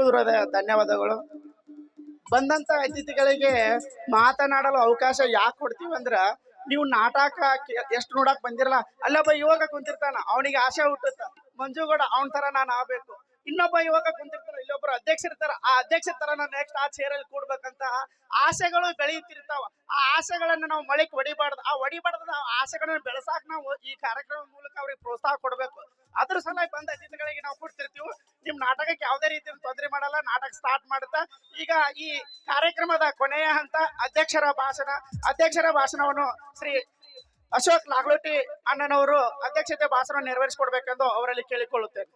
ತುಂಬು ಧನ್ಯವಾದಗಳು. ಬಂದಂತ ಅತಿಥಿಗಳಿಗೆ ಮಾತನಾಡಲು ಅವಕಾಶ ಯಾಕೆ ಕೊಡ್ತೀವಿ ಅಂದ್ರೆ, ನೀವು ನಾಟಕ ಎಷ್ಟು ನೋಡಕ್ ಬಂದಿರಲ್ಲ, ಅಲ್ಲೊಬ್ಬ ಯುವಕ ಕುಂತಿರ್ತಾನ, ಅವನಿಗೆ ಆಸೆ ಹುಟ್ಟುತ್ತ. ಮಂಜುಗೌಡ ಅವನ ತರ ನಾನು ಆಗ್ಬೇಕು. ಇನ್ನೊಬ್ಬ ಯುವಕ ಕುಂತಿರ್ತಾನ, ಇಲ್ಲೊಬ್ರು ಅಧ್ಯಕ್ಷರಿರ್ತಾರ ಆ ಅಧ್ಯಕ್ಷರ ತರ ನಾನು ನೆಕ್ಸ್ಟ್ ಆ ಚೇರಲ್ಲಿ ಕೂಡ್ಬೇಕಂತ ಆಸೆಗಳು ಬೆಳೆಯುತ್ತಿರ್ತಾವ. ಆ ಆಸೆಗಳನ್ನ ನಾವು ಮಳಿಕ್ ಹೊಡಿಬಾರ್ದು ಆ ಹೊಡಿಬಾರ್ದು ಆ ಆಸೆಗಳನ್ನ ಬೆಳೆಸಾಕ್ ನಾವು ಈ ಕಾರ್ಯಕ್ರಮ ಮೂಲಕ ಅವ್ರಿಗೆ ಪ್ರೋತ್ಸಾಹ ಕೊಡ್ಬೇಕು. ಅದ್ರ ಸಲ ಬಂದ ಅತಿಥಿಗಳಿಗೆ ನಾವು ಕೊಡ್ತಿರ್ತೀವಿ. ನಿಮ್ ನಾಟಕಕ್ಕೆ ಯಾವುದೇ ರೀತಿಯ ತೊಂದರೆ ಮಾಡಲ್ಲ, ನಾಟಕ ಸ್ಟಾರ್ಟ್ ಮಾಡುತ್ತಾ? ಈಗ ಈ ಕಾರ್ಯಕ್ರಮದ ಕೊನೆಯ ಹಂತ ಅಧ್ಯಕ್ಷರ ಭಾಷಣ. ಅಧ್ಯಕ್ಷರ ಭಾಷಣವನ್ನು ಶ್ರೀ ಅಶೋಕ್ ಲಾಗ್ಲೋಟಿ ಅಣ್ಣನವರು ಅಧ್ಯಕ್ಷತೆ ಭಾಷಣ ನೆರವೇರಿಸಿಕೊಡ್ಬೇಕೆಂದು ಅವರಲ್ಲಿ ಕೇಳಿಕೊಳ್ಳುತ್ತೇನೆ.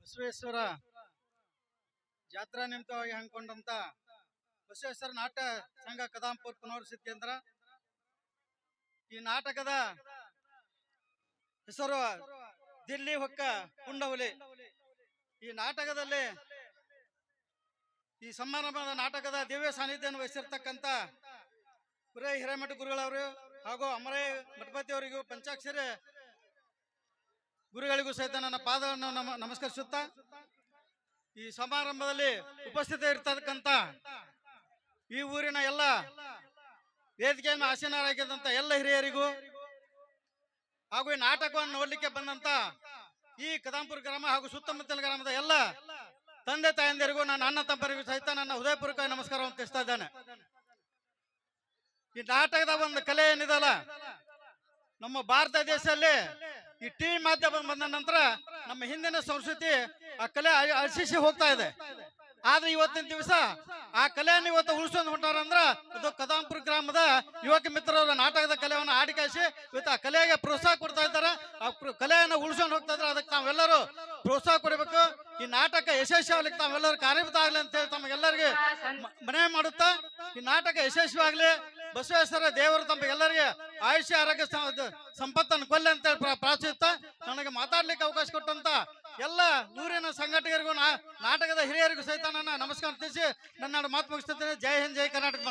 ಬಸವೇಶ್ವರ ಜಾತ್ರಾ ನಿಮಿತ್ತವಾಗಿ ಹಮ್ಮಿಕೊಂಡಂತ ಬಸವೇಶ್ವರ ನಾಟ್ಯ ಸಂಘ ಕದಾಂಪುರ್ ಪುನರ್ವಸತಿ ಕೇಂದ್ರ ಈ ನಾಟಕದ ಹೆಸರು ದಿಲ್ಲಿ ಹೊಕ್ಕ ಕುಂಡಹುಲಿ ಈ ನಾಟಕದಲ್ಲಿ ಈ ಸಮಾರಂಭದ ನಾಟಕದ ದಿವ್ಯ ಸಾನ್ನಿಧ್ಯವನ್ನು ವಹಿಸಿರ್ತಕ್ಕಂಥ ಕುರೇ ಹಿರೇಮಠ ಗುರುಗಳವರು ಹಾಗೂ ಅಮರೇ ಮಠಪತಿ ಅವರಿಗೂ ಪಂಚಾಕ್ಷರಿ ಗುರುಗಳಿಗೂ ಸಹಿತ ನನ್ನ ಪಾದವನ್ನು ನಮ, ನಮಸ್ಕರಿಸುತ್ತಾ, ಈ ಸಮಾರಂಭದಲ್ಲಿ ಉಪಸ್ಥಿತ ಇರ್ತಕ್ಕಂಥ ಈ ಊರಿನ ಎಲ್ಲ ವೇದಿಕೆಯನ್ನು ಆಸೀನರಾಗಿದ್ದಂತ ಎಲ್ಲ ಹಿರಿಯರಿಗೂ ಹಾಗೂ ಈ ನಾಟಕವನ್ನು ನೋಡ್ಲಿಕ್ಕೆ ಬಂದಂತ ಈ ಕದಂಪುರ ಗ್ರಾಮ ಹಾಗೂ ಸುತ್ತಮುತ್ತಲ ಗ್ರಾಮದ ಎಲ್ಲ ತಂದೆ ತಾಯಂದಿರಿಗೂ ನನ್ನ ಅಣ್ಣ ತಮ್ಮರಿಗೂ ಸಹಿತ ನನ್ನ ಹೃದಯಪೂರ್ವಕ ನಮಸ್ಕಾರವನ್ನು ತಿಳಿಸ್ತಾ ಇದ್ದೇನೆ. ಈ ನಾಟಕದ ಒಂದು ಕಲೆ ಏನಿದಲ್ಲ, ನಮ್ಮ ಭಾರತ ದೇಶದಲ್ಲಿ ಈ ಟಿವಿ ಮಾಧ್ಯಮ ಬಂದ ನಂತರ ನಮ್ಮ ಹಿಂದಿನ ಸಂಸ್ಕೃತಿ ಆ ಕಲೆ ಅಳಿ- ಅಳಿಸಿ ಹೋಗ್ತಾ ಇದೆ. ಆದ್ರೆ ಇವತ್ತಿನ ದಿವಸ ಆ ಕಲೆಯನ್ನು ಇವತ್ತು ಉಳಿಸ್ಕೊಂಡು ಹೊಂಟಾರಂದ್ರ ಅದು ಕದಾಂಪುರ ಗ್ರಾಮದ ಯುವಕ ಮಿತ್ರರ ನಾಟಕದ ಕಲೆಯನ್ನು ಆಡಿಕಾಯಿಸಿ ಇವತ್ತು ಆ ಕಲೆಗೆ ಪ್ರೋತ್ಸಾಹ ಕೊಡ್ತಾ ಇದ್ದಾರೆ. ಆ ಕಲೆಯನ್ನು ಉಳಿಸ್ಕೊಂಡು ಹೋಗ್ತಾ ಇದ್ದಾರೆ. ಅದಕ್ಕೆ ತಾವೆಲ್ಲರೂ ಪ್ರೋತ್ಸಾಹ ಕೊಡಬೇಕು. ಈ ನಾಟಕ ಯಶಸ್ವಿ ಆಗ್ಲಿಕ್ಕೆ ತಾವೆಲ್ಲರೂ ಕಾರ್ಯಭೂತ ಆಗ್ಲಿ ಅಂತ ಹೇಳಿ ತಮಗೆಲ್ಲರಿಗೆ ಮನವಿ ಮಾಡುತ್ತಾ, ಈ ನಾಟಕ ಯಶಸ್ವಿ ಆಗ್ಲಿ ಬಸವೇಶ್ವರ ದೇವರು ತಮಗೆಲ್ಲರಿಗೆ ಆಯುಷ್ಯ, ಆರೋಗ್ಯ ಸಂಪತ್ತನ್ನು ಕೊಲ್ಲಿ ಅಂತ ಹೇಳಿ ಪ್ರಾರ್ಥಿಸುತ್ತಾ, ನನಗೆ ಮಾತಾಡ್ಲಿಕ್ಕೆ ಅವಕಾಶ ಕೊಟ್ಟಂತ ಎಲ್ಲ ಊರಿನ ಸಂಘಟಕರಿಗೂ ನಾಟಕದ ಹಿರಿಯರಿಗೂ ಸಹಿತ ನನ್ನ ನಮಸ್ಕಾರ ತಿಳಿಸಿ ನನ್ನ ಮಾತು ಮುಗಿಸ್ತೇನೆ ಜೈ ಹಿಂದ್, ಜೈ ಕರ್ನಾಟಕ.